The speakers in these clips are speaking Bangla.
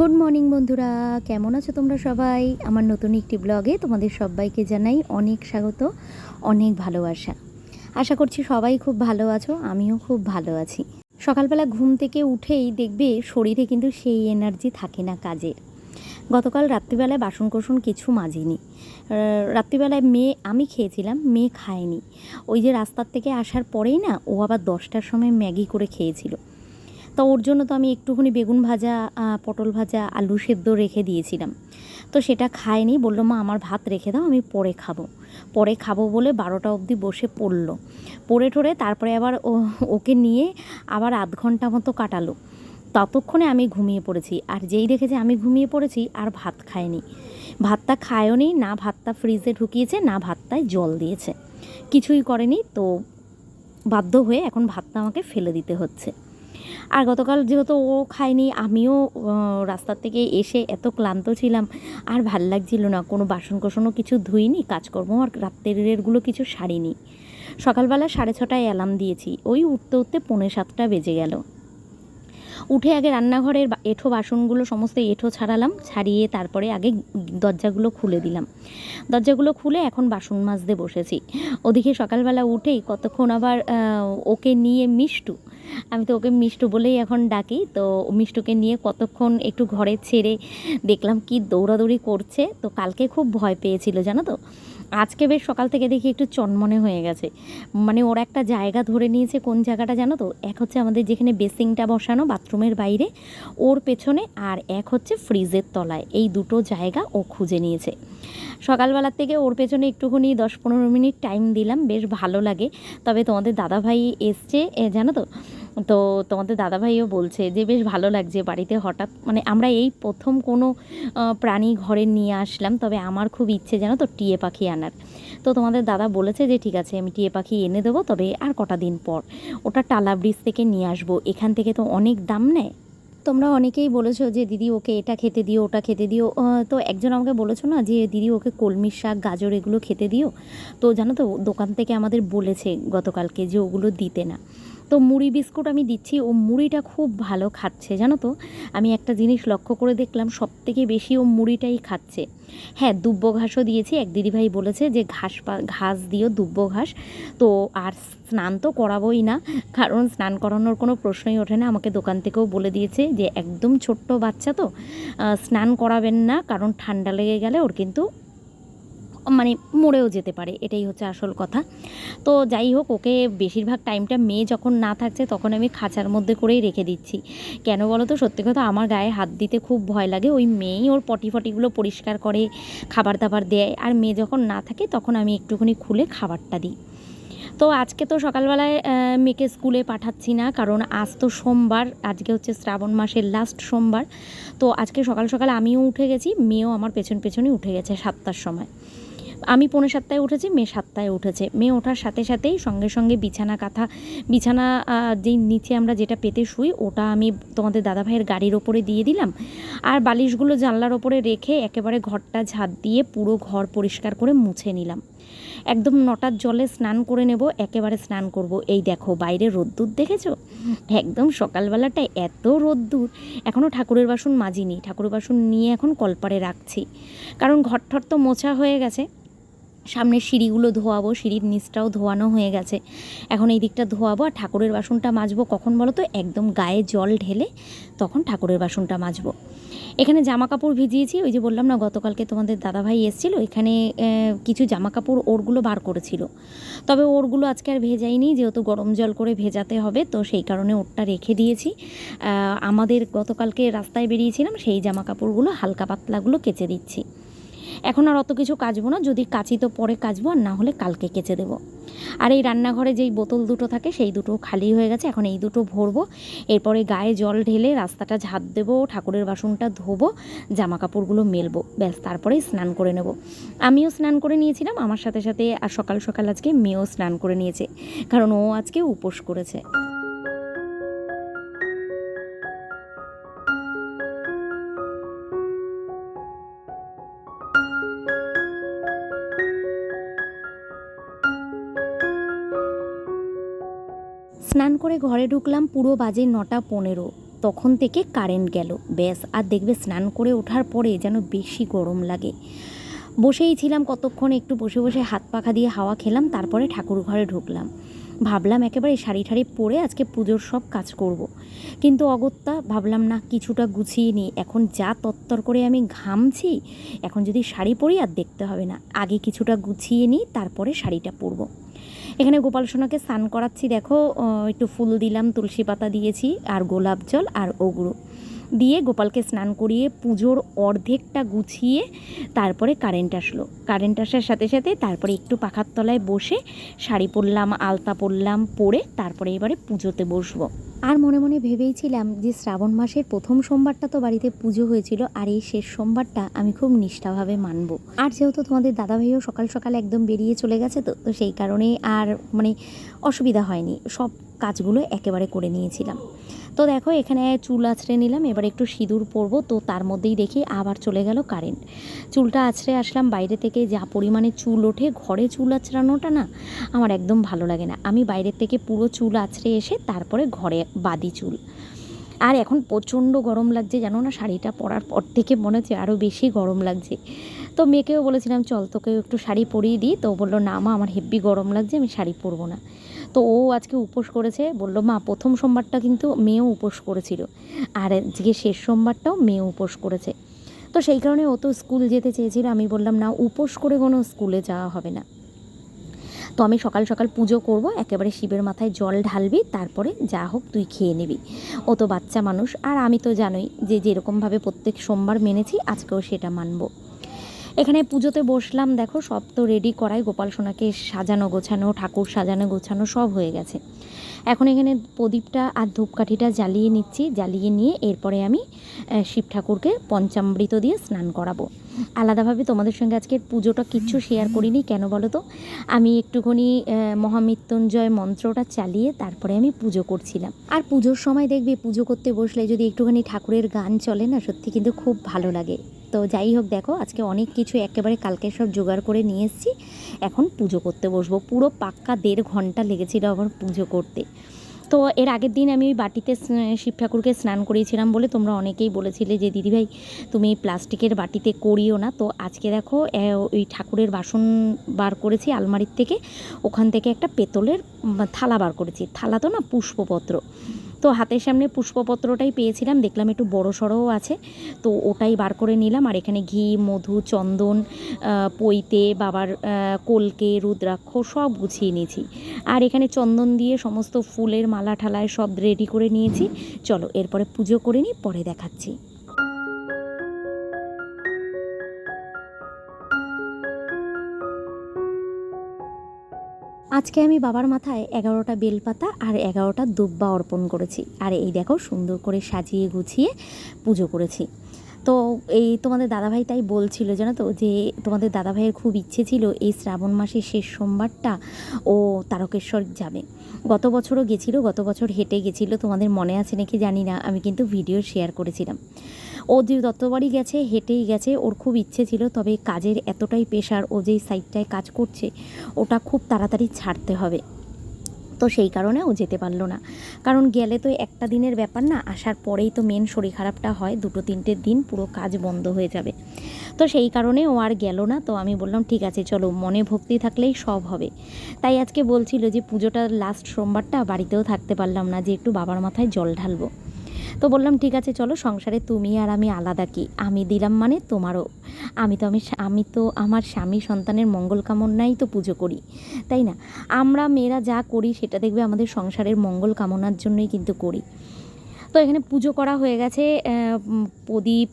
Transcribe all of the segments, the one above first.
গুড মর্নিং বন্ধুরা। কেমন আছো তোমরা সবাই? আমার নতুন একটি ব্লগে তোমাদের সবাইকে জানাই অনেক স্বাগত, অনেক ভালোবাসা। আশা করছি সবাই খুব ভালো আছো, আমিও খুব ভালো আছি। সকালবেলা ঘুম থেকে উঠেই দেখবে শরীরে কিন্তু সেই এনার্জি থাকে না কাজের গতকাল রাত্রিবেলায় বাসন কোসন কিছু মাজিনি। রাত্রিবেলায় মেয়ে, আমি খেয়েছিলাম, মেয়ে খায়নি। ওই যে রাস্তার থেকে আসার পরেই না, ও আবার দশটার সময় ম্যাগি করে খেয়েছিল। তো ওর জন্য তো আমি একটুখানি বেগুন ভাজা পটল ভাজা, আলু সেদ্ধ রেখে দিয়েছিলাম। তো সেটা খায়নি, বলল, মা, আমার ভাত রেখে দাও, আমি পরে খাব। পরে খাব বলে বারোটা অবধি বসে পড়ল। পড়ে ঠরে তারপরে আবার ওকে নিয়ে আবার আধ ঘণ্টা মতো কাটালো। ততক্ষণে আমি ঘুমিয়ে পড়েছি। আর যেই দেখেছে আমি ঘুমিয়ে পড়েছি, আর ভাত খায়নি। ভাতটা খায়ও নি না ভাতটা ফ্রিজে ঢুকিয়েছে, না ভাতটায় জল দিয়েছে। কিছুই করেনি, তো বাধ্য হয়ে এখন ভাতটা আমাকে ফেলে দিতে হচ্ছে। আর গতকাল যেহেতু ও খায়নি, আমিও রাস্তার থেকে এসে এত ক্লান্ত ছিলাম, আর ভালো লাগছিল না। কোনো বাসন কোসনও কিছু ধুইনি কাজকর্ম আর রাত্রেরগুলো কিছু সারিনি। সকালবেলা সাড়ে ছটায় অ্যালার্ম দিয়েছি। ওই উঠতে উঠতে পৌনে সাতটা বেজে গেল। উঠে আগে রান্নাঘরের এঁঠো বাসনগুলো সমস্ত এঁঠো ছাড়ালাম, ছাড়িয়ে তারপরে আগে দরজাগুলো খুলে দিলাম। দরজাগুলো খুলে এখন বাসন মাজতে বসেছি। ওদিকে সকালবেলা উঠেই কতক্ষণ আবার ওকে নিয়ে মিষ্টু আমি তো ওকে মিষ্টু বলেই এখন ডাকি, তো মিষ্টুকে নিয়ে কতক্ষণ একটু ঘরে ছেড়ে দেখলাম কি দৌড়াদৌড়ি করছে, তো কালকে খুব ভয় পেয়েছিল, জানো তো? আজকে বেশ সকাল থেকে দেখি একটু চনমনে হয়ে গেছে। মানে ওরা একটা জায়গা ধরে নিয়েছে কোন জায়গাটা জানো তো? এক হচ্ছে আমাদের যেখানে বেসিংটা বসানো বাথরুমের বাইরে, ওর পেছনে আর এক হচ্ছে ফ্রিজের তলায়। এই দুটো জায়গা ও খুঁজে নিয়েছে। সকালবেলার থেকে ওর পেছনে একটুখানি দশ পনেরো মিনিট টাইম দিলাম, বেশ ভালো লাগে। তবে তোমাদের দাদাভাই এসছে জানো তো? তো তোমাদের দাদাভাইও বলছে যে, বেশ ভালো লাগছে বাড়িতে হঠাৎ। মানে আমরা এই প্রথম কোনো প্রাণী ঘরে নিয়ে আসলাম, তবে আমার খুব ইচ্ছে জানো তো টিয়ে পাখি আনার। তো তোমাদের দাদা বলেছে যে, ঠিক আছে, আমি টিয়ে পাখি এনে দেবো, তবে আর কটা দিন পর। ওটা টালা ব্রিজ থেকে নিয়ে আসব, এখান থেকে তো অনেক দাম নেয়। তোমরা অনেকেই বলেছ যে, দিদি, ওকে এটা খেতে দিও, ওটা খেতে দিও। তো একজন আমাকে বলেছ না যে, দিদি, ওকে কলমির শাক, গাজর এগুলো খেতে দিও? তো জানো তো, দোকান থেকে আমাদের বলেছে গতকালকে যে, ওগুলো দিতে না। তো মুড়ি বিস্কুট আমি দিচ্ছি। ও মুড়িটা খুব ভালো খাচ্ছে, জানো তো? আমি একটা জিনিস লক্ষ্য করে দেখলাম সব থেকে বেশি ও মুড়িটাই খাচ্ছে। হ্যাঁ দুব্ব ঘাসও দিয়েছি। এক দিদিভাই বলেছে যে ঘাস ঘাস দিও, দুব্ব ঘাস। তো আর স্নান তো করাবোই না, কারণ স্নান করানোর কোনো প্রশ্নই ওঠে না। আমাকে দোকান থেকেও বলে দিয়েছে যে, একদম ছোট্ট বাচ্চা তো স্নান করাবেন না, কারণ ঠান্ডা লেগে গেলে ওর কিন্তু মানে মরেও যেতে পারে, এটাই হচ্ছে আসল কথা। তো যাই হোক, ওকে বেশিরভাগ টাইমটা মেয়ে যখন না থাকছে, তখন আমি খাঁচার মধ্যে করেই রেখে দিচ্ছি। কেন বলো তো সত্যি কথা, আমার গায়ে হাত দিতে খুব ভয় লাগে। ওই মেয়েই ওর পটি ফটিগুলো পরিষ্কার করে খাবার দাবার দেয়। আর মেয়ে যখন না থাকে, তখন আমি একটুখানি খুলে খাবারটা দিই। তো আজকে তো সকালবেলায় মেয়েকে স্কুলে পাঠাচ্ছি না, কারণ আজ তো সোমবার, আজকে হচ্ছে শ্রাবণ মাসের লাস্ট সোমবার। তো আজকে সকাল সকাল আমিও উঠে গেছি, মেয়েও আমার পেছন পেছনই উঠে গেছে সাতটার সময়। আমি পৌনে সাতটায় উঠেছি, মেয়ে সাতটায় উঠেছে। মেয়ে ওঠার সাথে সাথেই সঙ্গে সঙ্গে বিছানা কাঁথা, বিছানা যেই নিচে আমরা যেটা পেতে শুই, ওটা আমি তোমাদের দাদাভাইয়ের গাড়ির ওপরে দিয়ে দিলাম। আর বালিশগুলো জানলার ওপরে রেখে একেবারে ঘরটা ঝাঁট দিয়ে পুরো ঘর পরিষ্কার করে মুছে নিলাম। একদম নটার জলে স্নান করে নেব, একেবারে স্নান করব। এই দেখো, বাইরে রোদ্দুর দেখেছ? একদম সকালবেলাটা এত রোদ্দুর। এখনও ঠাকুরের বাসন মাজিনি। ঠাকুরের বাসন নিয়ে এখন কলপারে রাখছি। কারণ ঘর তো মোছা হয়ে গেছে। সামনের সিঁড়িগুলো ধোয়াবো, সিঁড়ির নিচটাও ধোয়ানো হয়ে গেছে। এখন এই দিকটা ধোয়াবো আর ঠাকুরের বাসনটা মাজবো। কখন বলো তো একদম গায়ে জল ঢেলে তখন ঠাকুরের বাসনটা মাজবো। এখানে জামা কাপড় ভিজিয়েছি, ওই যে বললাম না, গতকালকে তোমাদের দাদাভাই এসেছিল, এখানে কিছু জামা কাপড় ওরগুলো বার করেছিল। তবে ওরগুলো আজকে আর ভেজাইনি, যেহেতু গরম জল করে ভেজাতে হবে, তো সেই কারণে ওরটা রেখে দিয়েছি। আমাদের গতকালকে রাস্তায় বেরিয়েছিলাম, সেই জামা কাপড়গুলো হালকা পাতলাগুলো কেচে দিচ্ছি। এখন আর অত কিছু কাচবো না, যদি কাচি তো পরে কাচবো, আর না হলে কালকে কেচে দেবো। আর এই রান্নাঘরে যেই বোতল দুটো থাকে, সেই দুটো খালি হয়ে গেছে, এখন এই দুটো ভরবো। এরপরে গায়ে জল ঢেলে রাস্তাটা ঝাঁট দেবো, ঠাকুরের বাসনটা ধোবো জামা কাপড়গুলো মেলবো, ব্যাস, তারপরেই স্নান করে নেব। আমিও স্নান করে নিয়েছিলাম, আমার সাথে সাথে আর সকাল সকাল আজকে মেয়েও স্নান করে নিয়েছে, কারণ ও আজকে উপোস করেছে। করে ঘরে ঢুকলাম পুরো বাজে নটা পনেরো। তখন থেকে কারেন্ট গেল। ব্যাস, আর দেখবে স্নান করে ওঠার পরে যেন বেশি গরম লাগে। বসেই ছিলাম কতক্ষণ, একটু বসে বসে হাত পাখা দিয়ে হাওয়া খেলাম, তারপরে ঠাকুর ঘরে ঢুকলাম। ভাবলাম একেবারে শাড়ি ঠাড়ি পরে আজকে পুজোর সব কাজ করব। কিন্তু অগত্যা ভাবলাম, না, কিছুটা গুছিয়ে নিই। এখন যা তত্তর করে আমি ঘামছি, এখন যদি শাড়ি পরি আর দেখতে হবে না। আগে কিছুটা গুছিয়ে নিই, তারপরে শাড়িটা পরবো। এখানে গোপাল সোনাকে স্নান করাচ্ছি, দেখো একটু ফুল দিলাম, তুলসী পাতা দিয়েছি, আর গোলাপ জল আর ওগুলো দিয়ে গোপালকে স্নান করিয়ে পুজোর অর্ধেকটা গুছিয়ে তারপরে কারেন্ট আসলো। কারেন্ট আসার সাথে সাথে তারপরে একটু পাখার তলায় বসে শাড়ি পরলাম, আলতা পরলাম, পরে তারপরে এবারে পুজোতে বসবো। আর মনে মনে ভেবেইছিলাম যে শ্রাবণ মাসের প্রথম সোমবারটা তো বাড়িতে পুজো হয়েছিল আর এই শেষ সোমবারটা আমি খুব নিষ্ঠাভাবে মানব। আর যেহেতু তোমাদের দাদাভাইও সকাল সকাল একদম বেরিয়ে চলে গেছে তো তো সেই কারণে আর মানে অসুবিধা হয়নি। সব কাজগুলো একেবারে করে নিয়েছিলাম। তো দেখো, এখানে চুল আছড়ে নিলাম, এবার একটু সিঁদুর পরবো। তো তার মধ্যেই দেখি আবার চলে গেল কারেন্ট। চুলটা আছড়ে আসলাম, বাইরে থেকে যা পরিমাণে চুল ওঠে, ঘরে চুল আছড়ানোটা না আমার একদম ভালো লাগে না। আমি বাইরের থেকে পুরো চুল আছড়ে এসে তারপরে ঘরে বাদি চুল। আর এখন প্রচণ্ড গরম লাগছে, জানো না? শাড়িটা পরার পর থেকে মনে হচ্ছে আরও বেশি গরম লাগছে। তো মেয়েকেও বলেছিলাম, চল তোকেও একটু শাড়ি পরিয়ে দিই। তো বলল, না মা, আমার হেব্বি গরম লাগছে, আমি শাড়ি পরবো না। তো ও আজকে উপোস করেছে, বলল, মা, প্রথম সোমবারটা কিন্তু মেয়েও উপোস করেছিল। আর আজকে শেষ সোমবারটাও মেয়ে উপোস করেছে। তো সেই কারণে ও তো স্কুল যেতে চেয়েছিল। আমি বললাম, না, উপোস করে কোনো স্কুলে যাওয়া হবে না। তো আমি সকাল সকাল পুজো করব, একেবারে শিবের মাথায় জল ঢালবি, তারপরে যা হোক তুই খেয়ে নিবি। ও তো বাচ্চা মানুষ, আর আমি তো জানোই যে যেরকমভাবে প্রত্যেক সোমবার মেনেছি, আজকেও সেটা মানবো। এখানে পুজোতে বসলাম, দেখো সব তো রেডি করাই, গোপাল সোনাকে সাজানো, গোছানো, ঠাকুর সাজানো, গোছানো সব হয়ে গেছে। এখন এখানে প্রদীপটা আর ধূপকাঠিটা জ্বালিয়ে নিচ্ছি, জ্বালিয়ে নিয়ে এরপরে আমি শিব ঠাকুরকে পঞ্চামৃত দিয়ে স্নান করাবো। আলাদাভাবে তোমাদের সঙ্গে আজকের পুজোটা কিচ্ছু শেয়ার করিনি, কেন বলো তো? আমি একটুখানি মহামৃত্যুঞ্জয় মন্ত্রটা চালিয়ে তারপরে আমি পুজো করছিলাম। আর পুজোর সময় দেখবে পুজো করতে বসলে যদি একটুখানি ঠাকুরের গান চলে না, সত্যি কিন্তু খুব ভালো লাগে। তো যাই হোক, দেখো আজকে অনেক কিছু একেবারে কালকে সব জোগাড় করে নিয়ে এসেছি। এখন পুজো করতে বসবো। পুরো পাক্কা দেড় ঘণ্টা লেগেছিল আমার পুজো করতে। তো এর আগের দিন আমি ওই বাটিতে শিব ঠাকুরকে স্নান করিয়েছিলাম বলে তোমরা অনেকেই বলেছিলে যে দিদিভাই তুমি প্লাস্টিকের বাটিতে করিও না। তো আজকে দেখো ওই ঠাকুরের বাসন বার করেছি আলমারির থেকে। ওখান থেকে একটা পেতলের থালা বার করেছি। থালা তো না পুষ্পপত্র। তো হাতের সামনে পুষ্পপত্রটাই পেয়েছিলাম, দেখলাম একটু বড় সড়ও আছে। তো ওটাই বার করে নিলাম, আর এখানে ঘি, মধু, চন্দন পৈতে, বাবার কলকে, রুদ্রাক্ষ সব গুছিয়ে নিয়েছি। আর এখানে চন্দন দিয়ে সমস্ত ফুলের মালা ঠালায় সব রেডি করে নিয়েছি। চলো এরপরে পুজো করে নিই, পরে দেখাচ্ছি। আজকে আমি বাবার মাথায় এগারোটা বেলপাতা আর এগারোটা দুব্বা অর্পণ করেছি। আর এই দেখো, সুন্দর করে সাজিয়ে গুছিয়ে পুজো করেছি। তো এই তোমাদের দাদাভাই তাই বলছিল, জানো তো, যে তোমাদের দাদাভাইয়ের খুব ইচ্ছে ছিল এই শ্রাবণ মাসের শেষ সোমবারটা ও তারকেশ্বর যাবে। গত বছরও গেছিল, গত বছর হেঁটে গেছিল, তোমাদের মনে আছে নাকি জানি না, আমি কিন্তু ভিডিও শেয়ার করেছিলাম। ও যে যতবারই গেছে, হেঁটেই গেছে, ওর খুব ইচ্ছে ছিল, তবে কাজের এতটাই পেশার ও যেই সাইডটায় কাজ করছে, ওটা খুব তাড়াতাড়ি ছাড়তে হবে। তো সেই কারণে ও যেতে পারল না। কারণ গেলে তো একটা দিনের ব্যাপার না, আসার পরেই তো মেন শরীর খারাপটা হয়, দুটো তিনটে দিন পুরো কাজ বন্ধ হয়ে যাবে। তো সেই কারণে ও আর গেল না, তো আমি বললাম, ঠিক আছে, চলো, মনে ভক্তি থাকলেই সব হবে। তাই আজকে বলছিল যে পুজোটা লাস্ট সোমবারটা বাড়িতেও থাকতে পারলাম না, যে একটু বাবার মাথায় জল ঢালবো। তো বললাম, ঠিক আছে, চলো, সংসারে তুমি আর আমি আলাদা কি? আমি দিলাম মানে তোমারও। আমি তো আমি আমি তো আমার স্বামী সন্তানের মঙ্গল কামনাই তো পুজো করি, তাই না? আমরা মেয়েরা যা করি সেটা দেখবে আমাদের সংসারের মঙ্গল কামনার জন্যই কিন্তু করি। তো এখানে পুজো করা হয়ে গেছে প্রদীপ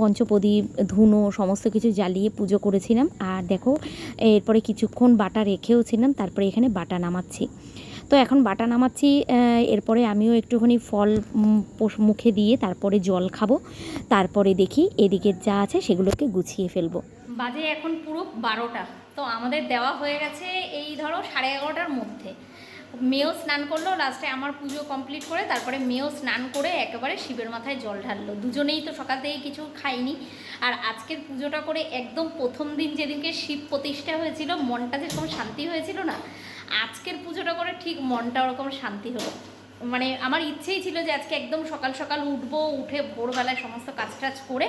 পঞ্চপ্রদীপ, ধুনো, সমস্ত কিছু জ্বালিয়ে পুজো করেছিলাম। আর দেখো, এরপরে কিছুক্ষণ বাটা রেখেও ছিলাম তারপরে এখানে বাটা নামাচ্ছি। তো এখন বাটা নামাচ্ছি এরপরে আমিও একটুখানি ফল মুখে দিয়ে তারপরে জল খাব। তারপরে দেখি এদিকে যা আছে সেগুলোকে গুছিয়ে ফেলব। বাজে এখন পুরো বারোটা। তো আমাদের দেওয়া হয়ে গেছে এই ধরো সাড়ে এগারোটার মধ্যে। মেয়েও স্নান করল, লাস্টে আমার পুজো কমপ্লিট করে তারপরে মেয়েও স্নান করে একেবারে শিবের মাথায় জল ঢাললো। দুজনেই তো সকাল থেকে কিছু খাইনি। আর আজকের পুজোটা করে একদম প্রথম দিন যেদিনকে শিব প্রতিষ্ঠা হয়েছিল, মনটা যেরকম শান্তি হয়েছিল না আজকের পুজোটা করে ঠিক মনটা ওরকম শান্তি হলো। মানে আমার ইচ্ছেই ছিল যে আজকে একদম সকাল সকাল উঠবো, উঠে ভোরবেলায় সমস্ত কাজ টাজ করে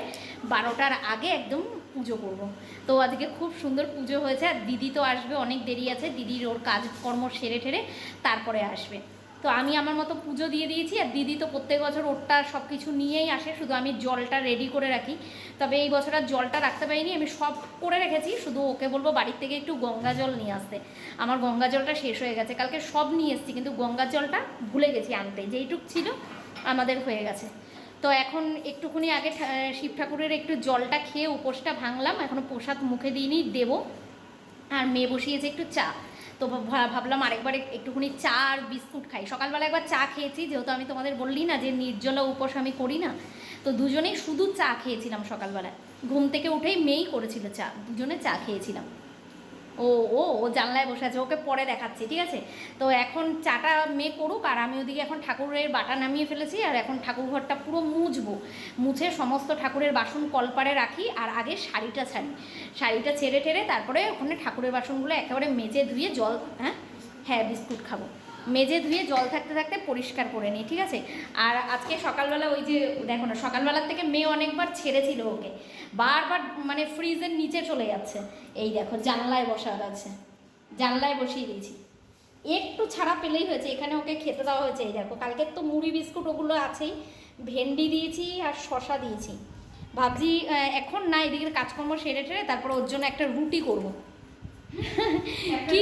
বারোটার আগে একদম পুজো করব। তো আজকে খুব সুন্দর পুজো হয়েছে, আর দিদি তো আসবে, অনেক দেরি আছে, দিদির ওর কাজকর্ম সেরে ঠেরে তারপরে আসবে। তো আমি আমার মতো পুজো দিয়ে দিয়েছি আর দিদি তো প্রত্যেক বছর ওরটা সব কিছু নিয়েই আসে, শুধু আমি জলটা রেডি করে রাখি। তবে এই বছর আর জলটা রাখতে পারিনি, আমি সব করে রেখেছি, শুধু ওকে বলব বাড়ির থেকে একটু গঙ্গা জল নিয়ে আসতে। আমার গঙ্গা জলটা শেষ হয়ে গেছে, কালকে সব নিয়ে এসেছি, কিন্তু গঙ্গা জলটা ভুলে গেছি আনতে, যেইটুক ছিল আমাদের হয়ে গেছে। তো এখন একটুখানি আগে শিব ঠাকুরের একটু জলটা খেয়ে উপোসটা ভাঙলাম এখনও প্রসাদ মুখে দিইনি, দেবো। আর মেয়ে বসিয়েছে একটু চা। তো ভাবলাম আরেকবার একটুখানি চা আর বিস্কুট খাই। সকালবেলা একবার চা খেয়েছি, যেহেতু আমি তোমাদের বললি না যে নির্জলা উপোস আমি করি না, তো দুজনেই শুধু চা খেয়েছিলাম সকালবেলায়। ঘুম থেকে উঠেই মেয়েই করেছিল চা, দুজনে চা খেয়েছিলাম। ও ও ও জানলায় বসে আছে, ওকে পরে দেখাচ্ছি, ঠিক আছে? তো এখন চাটা মেয়ে করুক, আর আমি ওদিকে এখন ঠাকুরের বাটা নামিয়ে ফেলেছি, আর এখন ঠাকুর ঘরটা পুরো মুছবো। মুছে সমস্ত ঠাকুরের বাসন কলপারে রাখি, আর আগে শাড়িটা ছাড়ি। শাড়িটা ছেড়ে টেরে তারপরে ওখানে ঠাকুরের বাসনগুলো একেবারে মেজে ধুয়ে জল হ্যাঁ? হ্যাঁ বিস্কুট খাব। মেজে ধুয়ে জল থাকতে থাকতে পরিষ্কার করে নিই ঠিক আছে? আর আজকে সকালবেলা ওই যে দেখো না সকালবেলার থেকে মেয়ে অনেকবার ছেড়েছিল ওকে। বারবার মানে ফ্রিজের নিচে চলে যাচ্ছে। এই দেখো জানলায় বসা আছে। জানলায় বসিয়ে দিয়েছি। একটু ছাড়া পেলেই হয়েছে এখানে ওকে খেতে দেওয়া হয়েছে এই দেখো। কালকের তো মুড়ি বিস্কুট ওগুলো আছেই। ভেন্ডি দিয়েছি আর শশা দিয়েছি। ভাবছি এখন না এদিকের কাজকর্ম সেরে টেরে তারপর ওর জন্য একটা রুটি করব। কি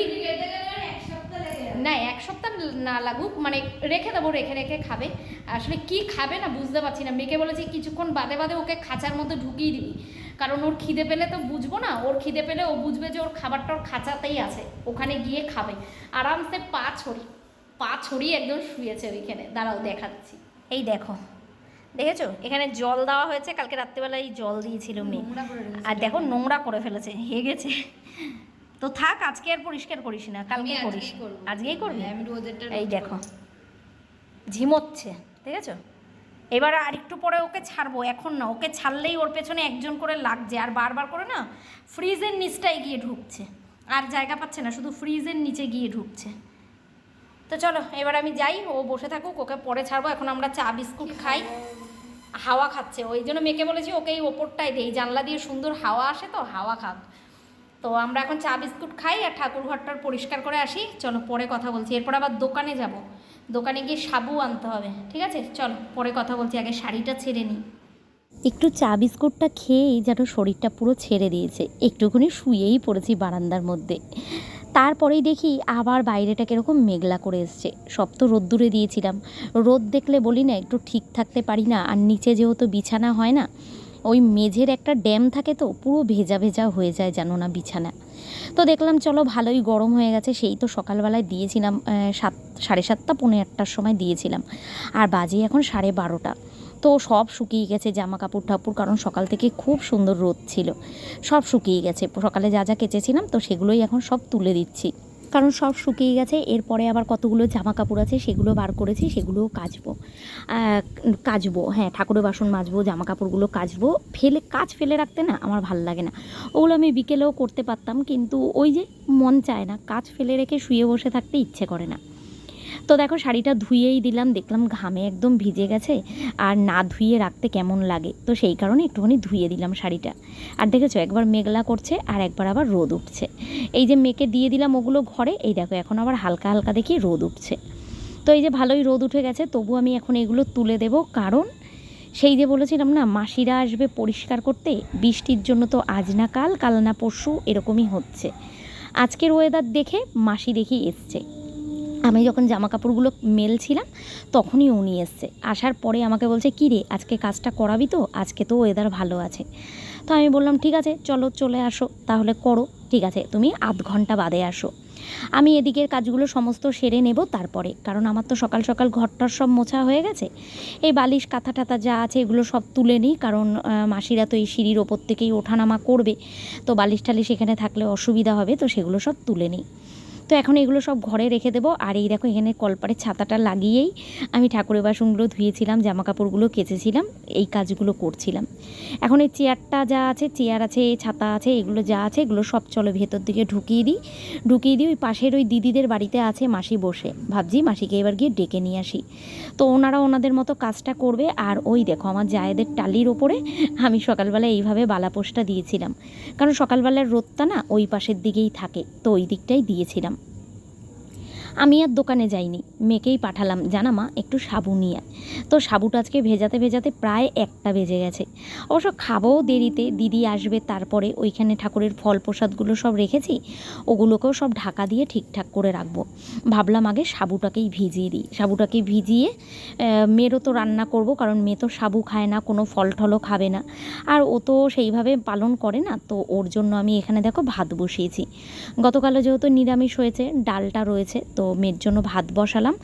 না এক সপ্তাহ না লাগুক মানে রেখে দেবো রেখে রেখে খাবে। আসলে কি খাবে না বুঝতে পারছি না। মেয়েকে বলেছি কিছুক্ষণ বাদে বাদে ওকে খাঁচার মধ্যে ঢুকিয়ে দিবি। কারণ ওর খিদে পেলে তো বুঝব না। ওর খিদে পেলে ও বুঝবে যে ওর খাবারটা ওর খাঁচাতেই আছে। ওখানে গিয়ে খাবে। আরামসে পা ছড়ি পা ছড়িয়ে একদম শুয়েছে ওইখানে। দাঁড়াও দেখাচ্ছি। এই দেখো। দেখেছ? এখানে জল দেওয়া হয়েছে। কালকে রাত্রিবেলায় জল দিয়েছিল মেয়ে। আর দেখো নোংরা করে ফেলেছে। হেগেছে। তো থাক আজকে আর পরিষ্কার করিস না কালকে করিস। আজকেই করব। করবি আমি এই দেখো। ঝিমোচ্ছে ঠিক আছে? এবার আর একটু পরে ওকে ছাড়বো এখন না ওকে ছাড়লেই ওর পেছনে একজন করে লাগছে আর বারবার করে না ফ্রিজের নিচটায় গিয়ে ঢুকছে। আর জায়গা পাচ্ছে না শুধু ফ্রিজের নিচে গিয়ে ঢুকছে। তো চলো এবার আমি যাই ও বসে থাকুক ওকে পরে ছাড়বো এখন আমরা চা বিস্কুট খাই। হাওয়া খাচ্ছে ওই জন্য মেয়েকে বলেছি ওকে এই ওপরটায় দেই জানলা দিয়ে সুন্দর হাওয়া আসে তো হাওয়া খাক। তো আমরা এখন চা বিস্কুট খাই আর ঠাকুর ঘরটার পরিষ্কার করে আসি। চলো পরে কথা বলছি। এরপর আবার দোকানে যাব। দোকানে গিয়ে সাবু আনতে হবে, ঠিক আছে? চলো পরে কথা বলছি। আগে শাড়িটা ছেড়ে নিই। একটু চা বিস্কুটটা খেয়েই যেন শরীরটা পুরো ছেড়ে দিয়েছে। একটুখানি শুয়েই পড়েছি বারান্দার মধ্যে। তারপরেই দেখি আবার বাইরেটা কীরকম মেঘলা করে এসছে। সব তো রোদ্দুরে দিয়েছিলাম। রোদ দেখলে বলি না, একটু ঠিক থাকতে পারি না। আর নিচে যেহেতু বিছানা হয় না ওই মেঝের একটা ড্যাম থাকে তো, পুরো ভেজা ভেজা হয়ে যায় জানো না বিছানা। তো দেখলাম, চলো ভালোই গরম হয়ে গেছে, সেই তো সকালবেলায় দিয়েছিলাম সাত, সাড়ে সাতটা, পৌনে আটটার সময় দিয়েছিলাম। আর বাজে এখন সাড়ে বারোটা। তো সব শুকিয়ে গেছে জামা কাপড় ঠাকুর কারণ সকাল থেকে খুব সুন্দর রোদ ছিল। সব শুকিয়ে গেছে। সকালে যা যা কেচেছিলাম, তো সেগুলোই এখন সব তুলে দিচ্ছি। কারণ সব শুকিয়ে গেছে, এরপরে আবার কতগুলো জামা কাপড় আছে সেগুলো বার করেছি, সেগুলোও কাচবো। কাচবো হ্যাঁ ঠাকুরের বাসন মাজবো জামা কাপড়গুলো কাচবো। ফেলে, কাজ ফেলে রাখতে না আমার ভালো লাগে না। ওগুলো আমি বিকেলেও করতে পারতাম, কিন্তু ওই যে মন চায় না, কাজ ফেলে রেখে শুয়ে বসে থাকতে ইচ্ছে করে না। তো দেখো, শাড়িটা ধুয়েই দিলাম, দেখলাম ঘামে একদম ভিজে গেছে, আর না ধুয়ে রাখতে কেমন লাগে? তো সেই কারণে একটুখানি ধুয়ে দিলাম শাড়িটা। আর দেখেছ, একবার মেঘলা করছে, আর একবার আবার রোদ উঠছে। এই যে মেয়েকে দিয়ে দিলাম ওগুলো ঘরে, এই দেখো, এখন আবার হালকা হালকা দেখি রোদ উঠছে। তো এই যে ভালোই রোদ উঠে গেছে তবু আমি এখন এগুলো তুলে দেব, কারণ সেই যে বলেছিলাম না, মাসিরা আসবে পরিষ্কার করতে, বৃষ্টির জন্য তো আজ না কাল কাল না পরশু, এরকমই হচ্ছে। আজকের ওয়েদার দেখে মাসি দেখি এসছে। আমি যখন জামা কাপড়গুলো মেলছিলাম, তখনই উনি এসছে। আসার পরে আমাকে বলছে, কী রে, আজকে কাজটা করাবি তো? আজকে তো ওয়েদার ভালো আছে। তো আমি বললাম, ঠিক আছে, চলো চলে আসো, তাহলে করো, ঠিক আছে, তুমি আধ ঘণ্টা বাদে আসো। আমি এদিকের কাজগুলো সমস্ত সেরে নেব তারপরে, কারণ আমার তো সকাল সকাল ঘরটার সব মোছা হয়ে গেছে। এই বালিশ কাঁথা টাথা যা আছে এগুলো সব তুলে নিই, কারণ মাসিরা তো এই সিঁড়ির ওপর থেকেই ওঠানামা করবে। তো বালিশ টালিশ এখানে থাকলে অসুবিধা হবে, তো সেগুলো সব তুলে নিই। তো এখন এগুলো সব ঘরে রেখে দেবো। আর এই দেখো এখানে কলপারের ছাতাটা লাগিয়েই আমি ঠাকুরের বাসনগুলো ধুয়েছিলাম জামা কাপড়গুলো কেচেছিলাম, এই কাজগুলো করছিলাম। এখন এই চেয়ারটা যা আছে, চেয়ার আছে, ছাতা আছে, এগুলো যা আছে, এগুলো সব চলো ভেতর দিকে ঢুকিয়ে দিই। ঢুকিয়ে দিই ওই পাশের ওই দিদিদের বাড়িতে আছে মাসি বসে। ভাবছি মাসিকে এবার গিয়ে ডেকে নিয়ে আসি। তো ওনারা ওনাদের মতো কাজটা করবে। আর ওই দেখো আমার জায়েদের টালির ওপরে আমি সকালবেলা এইভাবে বালাপোষটা দিয়েছিলাম। কারণ সকালবেলার রোদটা না ওই পাশের দিকেই থাকে। তো ওই দিকটাই দিয়েছিলাম। আমি আর দোকানে যাইনি। মেয়েকেই পাঠালাম। জানা মা, একটু সাবু নিয়ে। তো সাবুটা আজকে ভেজাতে ভেজাতে প্রায় একটা বেজে গেছে। অবশ্য খাবও দেরিতে, দিদি আসবে তারপরে ওইখানে ঠাকুরের ফল প্রসাদগুলো সব রেখেছি, ওগুলোকেও সব ঢাকা দিয়ে ঠিকঠাক করে রাখব। ভাবলাম আগে সাবুটাকেই ভিজিয়ে দিই। সাবুটাকে ভিজিয়ে মেয়েরও তো রান্না করব, কারণ মেয়ে তো সাবু খায় না, কোনো ফল টলও খাবে না। আর ও তো সেইভাবে পালন করে না, তো ওর জন্য আমি এখানে দেখো ভাত বসিয়েছি। গতকালও যেহেতু নিরামিষ হয়েছে, ডালটা রয়েছে, তো মেয়ের জন্য ভাত বসালাম।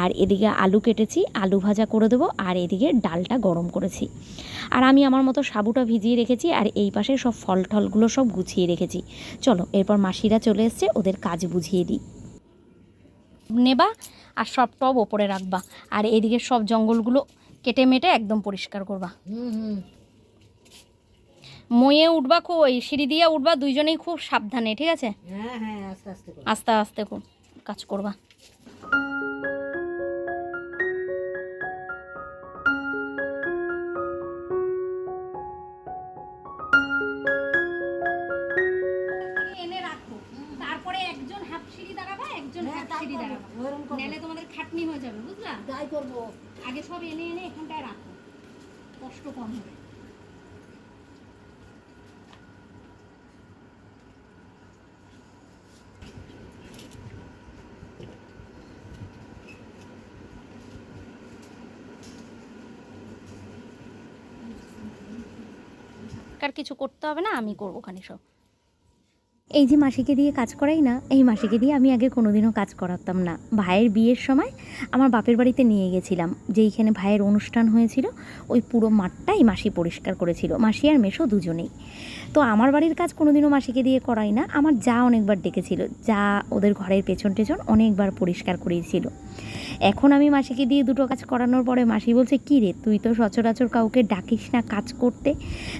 আর এদিকে আলু কেটেছি আলু ভাজা করে দেবো আর এদিকে ডালটা গরম করেছি। আর আমি আমার মতো সাবুটা ভিজিয়ে রেখেছি আর এই পাশে সব ফল টলগুলো সব গুছিয়ে রেখেছি। চলো এরপর মাসিরা চলে এসছে ওদের কাজ বুঝিয়ে দিই। নেবা আর সব টব ওপরে রাখবা আর এদিকে সব জঙ্গলগুলো কেটে মেটে একদম পরিষ্কার করবা। হুম হুম ময়ে উঠবা কই? সিঁড়ি দিয়ে উঠবা দুইজনেই খুব সাবধানে ঠিক আছে? হ্যাঁ হ্যাঁ আস্তে আস্তে আস্তে আস্তে খুব কাজ করবা। এনে রাখো। তারপরে একজন হাফ সিঁড়ি একজন হ্যাঁ, নাহলে তোমাদের খাটনি হয়ে যাবে বুঝলা? তাই করব। আগে সব এনে এনে এখানটায় রাখো। কষ্ট কম হবে। কার কিছু করতে হবে না, আমি করব খানি সব। এই যে মাসিকে দিয়ে কাজ করাই না, এই মাসিকে দিয়ে আমি আগে কোনোদিনও কাজ করাতাম না। ভাইয়ের বিয়ের সময় আমার বাপের বাড়িতে নিয়ে গেছিলাম, যেইখানে ভাইয়ের অনুষ্ঠান হয়েছিল, ওই পুরো মাঠটাই মাসি পরিষ্কার করেছিল। মাসি আর মেশো দুজনেই। তো আমার বাড়ির কাজ কোনোদিনও মাসিকে দিয়ে করাই না, আমার যা অনেকবার ডেকেছিল, যা ওদের ঘরের পেছন টেছন অনেকবার পরিষ্কার করিয়েছিল। এখন আমি মাসিকে দিয়ে দুটো কাজ করানোর পরে মাসি বলছে, কী রে, তুই তো সচরাচর কাউকে ডাকিস না কাজ করতে।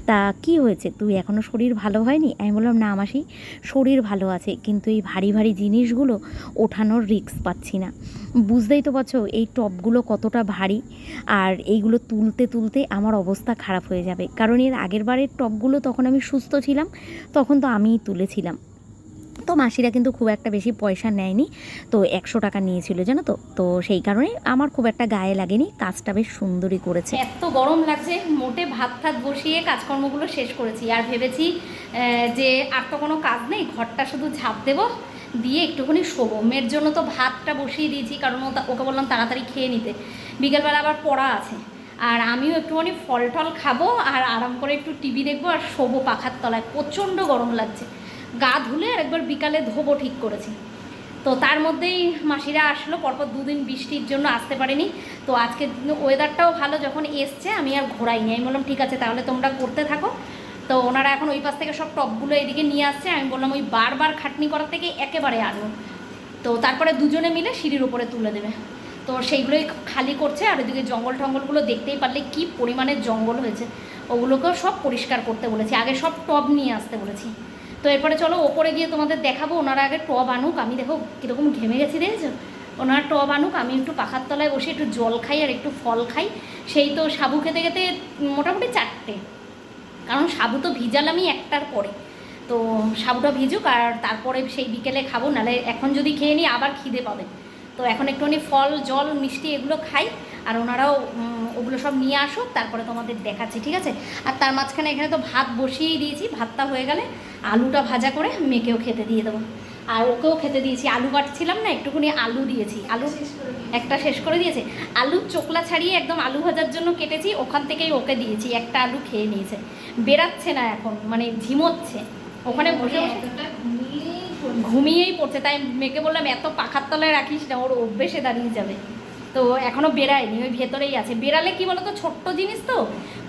তা কি হয়েছে? তুই এখনও শরীর ভালো হয়নি? আমি বললাম, না মাসি, শরীর ভালো আছে, কিন্তু এই ভারী ভারী জিনিসগুলো ওঠানোর রিস্ক পাচ্ছি না। বুঝতেই তো পারছ, এই টপগুলো কতটা ভারী, আর এইগুলো তুলতে তুলতে আমার অবস্থা খারাপ হয়ে যাবে। কারণ এর আগের বারের টপগুলো তখন আমি সুস্থ ছিলাম, তখন তো আমিই তুলেছিলাম। তো মাসিরা কিন্তু খুব একটা বেশি পয়সা নেয়নি। তো একশো টাকা নিয়েছিল, জানো তো? তো সেই কারণে আমার খুব একটা গায়ে লাগেনি, কাজটা বেশ সুন্দরই করেছে। এত গরম লাগছে, মোটে ভাত ভাত বসিয়ে কাজকর্মগুলো শেষ করেছি। আর ভেবেছি যে আর তো কোনো কাজ নেই, ঘরটা শুধু ঝাঁপ দেবো, দিয়ে একটুখানি শোবো। মেয়ের জন্য তো ভাতটা বসিয়ে দিয়েছি, কারণ ওকে বললাম তাড়াতাড়ি খেয়ে নিতে। বিকেলবেলা আবার পড়া আছে। আর আমিও একটুখানি ফল টল খাব, আর আরাম করে একটু টিভি দেখব, আর শোবো পাখার তলায়। প্রচণ্ড গরম লাগছে। গা ধুলে আর একবার বিকালে ধোবো ঠিক করেছি। তো তার মধ্যেই মাসিরা আসলো, পরপর দুদিন বৃষ্টির জন্য আসতে পারেনি। তো আজকে ওয়েদারটাও ভালো, যখন এসছে আমি আর ঘোরাইনি আমি বললাম, ঠিক আছে, তাহলে তোমরা করতে থাকো। তো ওনারা এখন ওই পাশ থেকে সব টপগুলো এদিকে নিয়ে আসছে। আমি বললাম, ওই বারবার খাটনি করার থেকে একেবারে আনো তো তারপরে দুজনে মিলে সিঁড়ির উপরে তুলে দেবে। তো সেইগুলোই খালি করছে, আর ওইদিকে জঙ্গল টঙ্গলগুলো দেখতেই পারলে কি পরিমাণে জঙ্গল হয়েছে। ওগুলোকেও সব পরিষ্কার করতে বলেছি। আগে সব টব নিয়ে আসতে বলেছি। তো এরপরে চলো, ওপরে গিয়ে তোমাদের দেখাবো, ওনারা আগে টব আনুক। আমি দেখো কীরকম ঘেমে গেছি, দেখেছ? ওনারা টব আনুক, আমি একটু পাখার তলায় বসে একটু জল খাই আর একটু ফল খাই। সেই তো সাবু খেতে খেতে মোটামুটি চারটে। কারণ সাবু তো ভিজালামই একটার পরে। তো সাবুটা ভিজুক আর তারপরে সেই বিকেলে খাব। নাহলে এখন যদি খেয়ে নিই, আবার খিদে পাবে। তো এখন একটুখানি ফল, জল, মিষ্টি এগুলো খাই। আর ওনারাও ওগুলো সব নিয়ে আসুক তারপরে তোমাদের দেখাচ্ছি ঠিক আছে? আর তার মাঝখানে এখানে তো ভাত বসিয়েই দিয়েছি ভাতটা হয়ে গেলে আলুটা ভাজা করে মেয়েকেও খেতে দিয়ে দেবো। আর ওকেও খেতে দিয়েছি আলু কাটছিলাম না একটুখানি আলু দিয়েছি। আলু একটা শেষ করে দিয়েছে। আলুর চোকলা ছাড়িয়ে একদম আলু ভাজার জন্য কেটেছি ওখান থেকেই ওকে দিয়েছি একটা আলু খেয়ে নিয়েছে। বেরাচ্ছে না এখন মানে ঝিমোচ্ছে। ওখানে বসে বসে ঘুমিয়েই পড়ছে তাই মেয়েকে বললাম এত পাখার তলায় রাখিস না ওর অভ্যেসে দাঁড়িয়ে যাবে। তো এখনও বেরায়নি ওই ভেতরেই আছে। বেরালে কি বলতো ছোট্ট জিনিস তো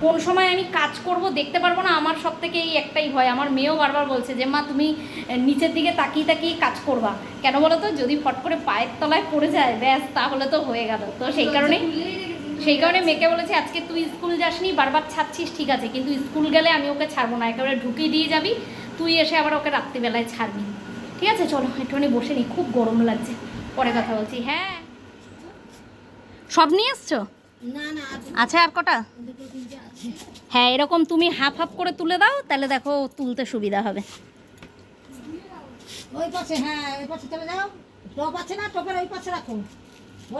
কোন সময় আমি কাজ করব দেখতে পারব না আমার সব থেকে এই একটাই ভয়। আমার মেয়েও বারবার বলছে যে মা তুমি নিচের দিকে তাকিয়ে তাকিয়ে কাজ করবা। কেন বলো তো যদি ফট করে পায়ের তলায় পড়ে যায় ব্যাস তাহলে তো হয়ে গেল। তো সেই কারণেই সেই কারণে মেয়েকে বলেছে আজকে তুই স্কুল যাসনি বারবার ছাড়ছিস ঠিক আছে। কিন্তু স্কুল গেলে আমি ওকে ছাড়বো না। একেবারে ঢুকিয়ে দিয়ে যাবি তুই এসে আবার ওকে রাত্রিবেলায় ছাড়বি। ঠিক আছে চলো একটুখানি বসে নি খুব গরম লাগছে। পরে কথা বলছি। হ্যাঁ। সব নিয়ে এসছো? না না আজ আছে আর কটা? হ্যাঁ এরকম তুমি হাফ হাফ করে তুলে দাও তাহলে দেখো তুলতে সুবিধা হবে। হ্যাঁ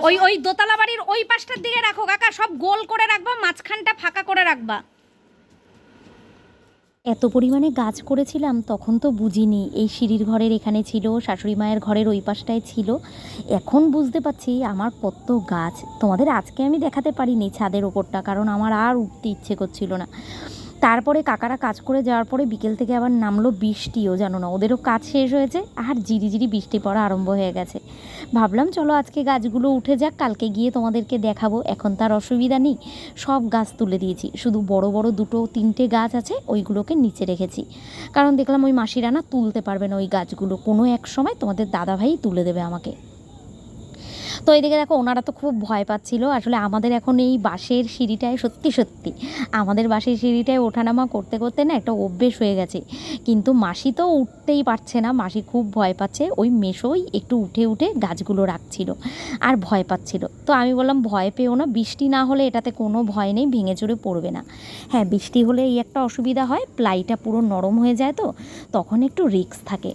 ওই ওই দোতলা বাড়ির ওই পাশটার দিকে রাখো কাকা। সব গোল করে রাখবা মাঝখানটা ফাঁকা করে রাখবা। এত পরিমাণে গাছ করেছিলাম, তখন তো বুঝিনি। এই সিঁড়ির ঘরের এখানে ছিল, শাশুড়ি মায়ের ঘরের ওই পাশটায় ছিল। এখন বুঝতে পারছি আমার কত গাছ। তোমাদের আজকে আমি দেখাতে পারিনি ছাদের ওপরটা, কারণ আমার আর উঠতে ইচ্ছে করছিল না। তারপরে কাকারা কাজ করে যাওয়ার পরে বিকেল থেকে আবার নামলো বৃষ্টিও, জানো না। ওদেরও কাজ শেষ হয়েছে, আর জিরি বৃষ্টি পড়া আরম্ভ হয়ে গেছে। ভাবলাম, চলো আজকে গাছগুলো উঠে যাক, কালকে গিয়ে তোমাদেরকে দেখাবো। এখন তার অসুবিধা নেই, সব গাছ তুলে দিয়েছি। শুধু বড় বড় দুটো তিনটে গাছ আছে, ওইগুলোকে নিচে রেখেছি। কারণ দেখলাম ওই মাসিরা না তুলতে পারবে না ওই গাছগুলো। কোনো এক সময় তোমাদের দাদাভাই তুলে দেবে আমাকে। তো এইদিকে দেখো ওনারা তো খুব ভয় পাচ্ছিল। আসলে আমাদের এখন এই বাঁশের সিঁড়িটায় সত্যি সত্যি আমাদের বাঁশের সিঁড়িটায় ওঠানামা করতে করতে না একটা অভ্যেস হয়ে গেছে। কিন্তু মাসি তো উঠতেই পারছে না, মাসি খুব ভয় পাচ্ছে। ওই মেশোই একটু উঠে উঠে গাছগুলো রাখছিল আর ভয় পাচ্ছিল। তো আমি বললাম, ভয় পেও না, বৃষ্টি না হলে এটাতে কোনো ভয় নেই, ভেঙে চড়ে পড়বে না। হ্যাঁ বৃষ্টি হলে এই একটা অসুবিধা হয়, প্লাইটা পুরো নরম হয়ে যায় তো, তখন একটু রিস্ক থাকে।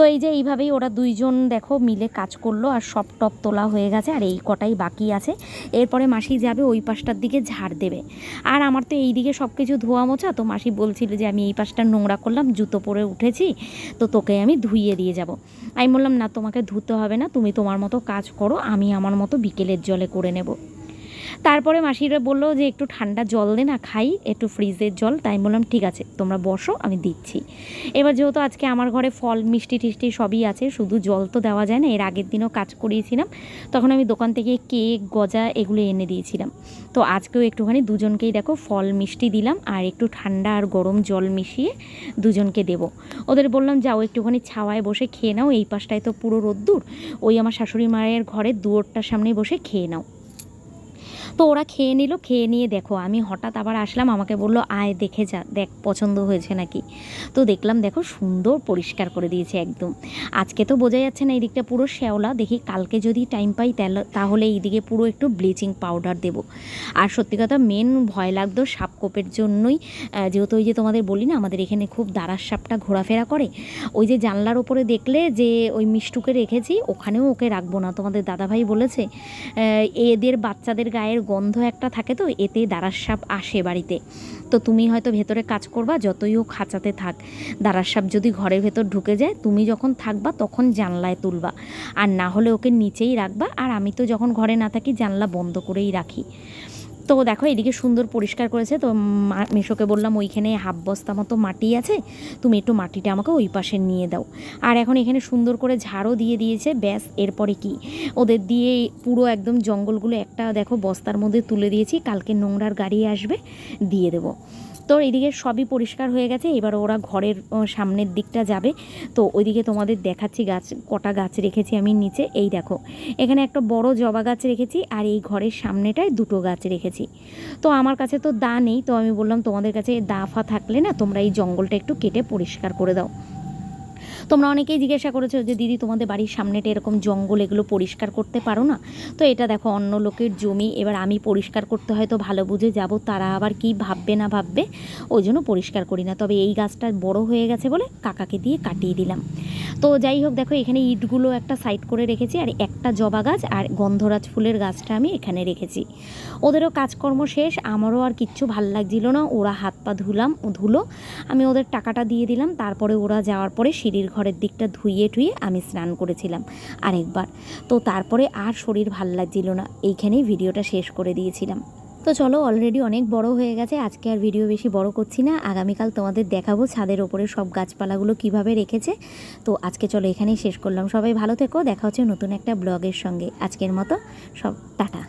তো এই যে এইভাবেই ওরা দুইজন দেখো মিলে কাজ করল আর সব টপ তোলা হয়ে গেছে আর এই কটাই বাকি আছে। এরপরে মাসি যাবে ওই পাশটার দিকে ঝাড় দেবে। আর আমার তো এই দিকে সব কিছু ধোয়া মোছা তো মাসি বলছিল যে আমি এই পাশটা নোংরা করলাম, জুতো পরে উঠেছি, তো তোকে আমি ধুইয়ে দিয়ে যাব। আমি বললাম, না, তোমাকে ধুতে হবে না, তুমি তোমার মতো কাজ করো, আমি আমার মতো বিকেলের জলে করে নেব। তারপরে মাসিরা বলল যে, একটু ঠান্ডা জল দে না, খাই, একটু ফ্রিজের জল। তাই বললাম, ঠিক আছে, তোমরা বসো, আমি দিচ্ছি। এবার যেহেতু আজকে আমার ঘরে ফল, মিষ্টি টিষ্টি সবই আছে, শুধু জল তো দেওয়া যায় না, এর আগের দিনও কাজ করিয়েছিলাম। তখন আমি দোকান থেকে কেক, গজা এগুলো এনে দিয়েছিলাম। তো আজকেও একটুখানি দুজনকেই দেখো, ফল, মিষ্টি দিলাম, আর একটু ঠান্ডা আর গরম জল মিশিয়ে দুজনকে দেবো। ওদের বললাম, যাও, একটুখানি ছাওয়ায় বসে খেয়ে নাও, এই পাশটায় তো পুরো রোদ্দুর, ওই আমার শাশুড়ি মায়ের ঘরের দুয়োরটার সামনে বসে খেয়ে নাও। তো ওরা খেয়ে নিল, খেয়ে নিয়ে দেখো, আমি হঠাৎ আবার আসলাম, আমাকে বলল, আয়, দেখে যা, দেখ, পছন্দ হয়েছে নাকি? তো দেখলাম, দেখো, সুন্দর পরিষ্কার করে দিয়েছে একদম। আজকে তো বোঝা যাচ্ছে না এই দিকটা পুরো শ্যাওলা, দেখি কালকে যদি টাইম পাই তাহলে- তাহলে এইদিকে পুরো একটু ব্লিচিং পাউডার দেব। আর সত্যি কথা মেন ভয় লাগতো সাপকোপের জন্যই যেহেতু ওই যে তোমাদের বলি না, আমাদের এখানে খুব দাঁড়ার সাপটা ঘোরাফেরা করে, ওই যে জানলার ওপরে দেখলে যে ওই মিষ্টুকে রেখেছি, ওখানেও ওকে রাখব না। তোমাদের দাদাভাই বলেছে এদের বাচ্চাদের গায়ের গন্ধ একটা থাকে তো, এতে দাঁড়ার সাপ আসে বাড়িতে। তো তুমি হয়তো ভেতরে কাজ করবা, যতই ও খাঁচাতে থাক। দাঁড়ার সাপ যদি ঘরের ভেতর ঢুকে যায়, তুমি যখন থাকবা তখন জানলায় তুলবা। আর না হলে ওকে নিচেই রাখবা। আর আমি তো যখন ঘরে না থাকি, জানলা বন্ধ করেই রাখি। তো দেখো, এদিকে সুন্দর পরিষ্কার করেছে। তো মেশোকে বললাম, ওইখানে হাফ বস্তা মতো মাটি আছে, তুমি একটু মাটিটা আমাকে ওই পাশে নিয়ে দাও। আর এখন এখানে সুন্দর করে ঝাড়ও দিয়ে দিয়েছে। ব্যাস, এরপরে কি? ওদের দিয়ে পুরো একদম জঙ্গলগুলো একটা, দেখো, বস্তার মধ্যে তুলে দিয়েছি। কালকে নোংরার গাড়ি আসবে, দিয়ে দেবো। তো এদিকে সবই পরিষ্কার হয়ে গেছে। এবার ওরা ঘরের সামনের দিকটা যাবে। তো ওইদিকে তোমাদের দেখাচ্ছি গাছ, কটা গাছ রেখেছি আমি নিচে। এই দেখো, এখানে একটা বড় জবা গাছ রেখেছি আর এই ঘরের সামনেটায় দুটো গাছ রেখেছি। তো আমার কাছে তো দা নেই, তো আমি বললাম তোমাদের কাছে দাফা থাকলে না তোমরা এই জঙ্গলটা একটু কেটে পরিষ্কার করে দাও। তোমরা অনেকেই জিজ্ঞাসা করেছ যে, দিদি, তোমাদের বাড়ির সামনেটা এরকম জঙ্গল, এগুলো পরিষ্কার করতে পারো না? তো এটা দেখো, অন্য লোকের জমি, এবার আমি পরিষ্কার করতে হয়তো ভালো বুঝে যাব, তারা আবার কি ভাববে না ভাববে, ওই জন্য পরিষ্কার করি না। তবে এই গাছটা বড় হয়ে গেছে বলে কাকাকে দিয়ে কাটিয়ে দিলাম। তো যাই হোক, দেখো এখানে ইটগুলো একটা সাইড করে রেখেছি আর একটা জবা গাছ আর গন্ধরাজ ফুলের গাছটা আমি এখানে রেখেছি। ওদেরও কাজকর্ম শেষ, আমারও আর কিচ্ছু ভালো লাগছিল না। ওরা হাত পা ধুলাম, ধুলো, আমি ওদের টাকাটা দিয়ে দিলাম, তারপরে ওরা যাওয়ার পরে সিঁড়ির ঘরের দিকটা ধুইয়ে টুইয়ে আমি স্নান করেছিলাম আরেকবার। তো তারপরে আর শরীর ভালো লাগছিল না, এইখানেই ভিডিওটা শেষ করে দিয়েছিলাম। তো চলো অলরেডি অনেক বড় হয়ে গেছে, আজকে আর ভিডিও বেশি বড় করছি না। আগামীকাল তোমাদের দেখাবো ছাদের ওপরে সব গাছপালাগুলো কীভাবে রেখেছে। তো আজকে চলো, এখানেই শেষ করলাম। সবাই ভালো থেকো, দেখা হচ্ছে নতুন একটা ব্লগের সঙ্গে। আজকের মতো সব, টাটা।